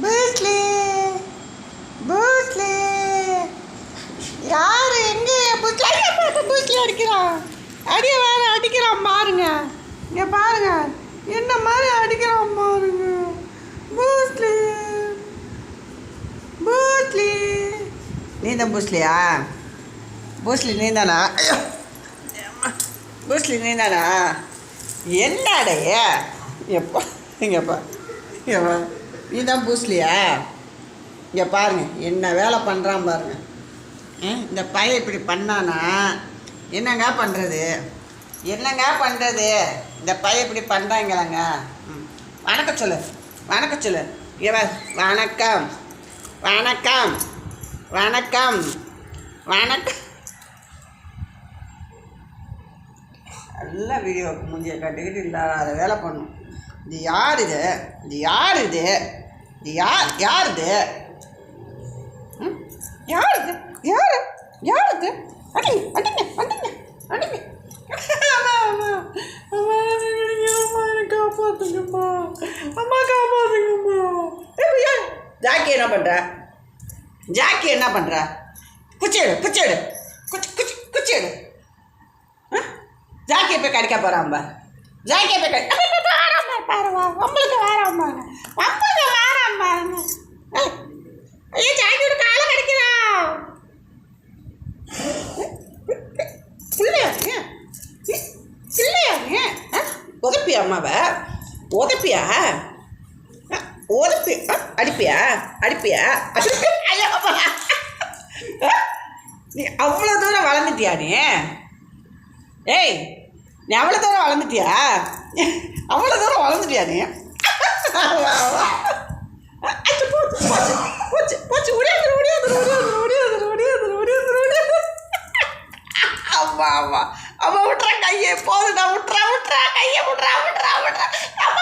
பூஸ்லி பூஸ்லி யார்? எங்கே? பூஸ்லி பார்த்து பூஸ்லி அடிக்கிறான். அடிய வேற அடிக்கிறான். பாருங்க. இங்கே பாருங்க. என்ன மாதிரி அடிக்கிறான் பாருங்க. பூஸ்லி பூஸ்லி நீ தான் பூஸ்லியா பூஸ்லி நீ தானா பூஸ்லி நீ தானா என்னடைய எப்பா எங்கப்பா இங்கப்பா. நீ தான் பூஸ்லியா இங்கே பாருங்க என்ன வேலை பண்ணுறான் பாருங்க. ம், இந்த பையன் இப்படி பண்ணானா? என்னங்க பண்ணுறது என்னங்க பண்ணுறது இந்த பையன் இப்படி பண்ணுறாங்களாங்க ம் வணக்கம் சொல்லு வணக்கம் சொல்லு. வணக்கம் வணக்கம் வணக்கம் வணக்கம். நல்லா வீடியோ முந்தைய கட்டுக்கிட்டு இல்லாத வேலை பண்ணும். இது யார் இது? இது யார் இது? இது யார் யார் இது ம்? யார் இது யார்? யார் இது அடிங்க அடிங்க அடிங்க அடிங்க அம்மா அம்மா அம்மா என்னை விடுங்க காப்பாத்துங்கம்மா அம்மா காப்பாத்துங்கம்மா ஜாக்கி என்ன பண்ணுற ஜாக்கி என்ன பண்ணுற குச்சிடு குச்சிடு குச்சி குச்சி குச்சிடு ஜாக்கியை போய் கடிக்க போகிறான் பார். ஜாக்கியை போய் கடி வேறாம் பாரு பாருவா உங்களுக்கு வேறாம் உதப்பியா அம்மாவை? உதப்பியா? உதப்பி அடிப்பியா? அடிப்பியா? ஐயோ நீ அவ்வளோ தூரம் வளர்ந்துட்டியா நீ? ஏய் நீ அவ்வளோ தூரம் வளர்ந்துட்டியா? அவ்வளோ தூரம் வளர்ந்துட்டியா நீ? அச்சோ, போச்சு, போச்சு, போச்சு, அவன் விட்ற கையை. போதுடா விட்றா விட்றா கையை விட்றா விட்றா விட்றா நம்ம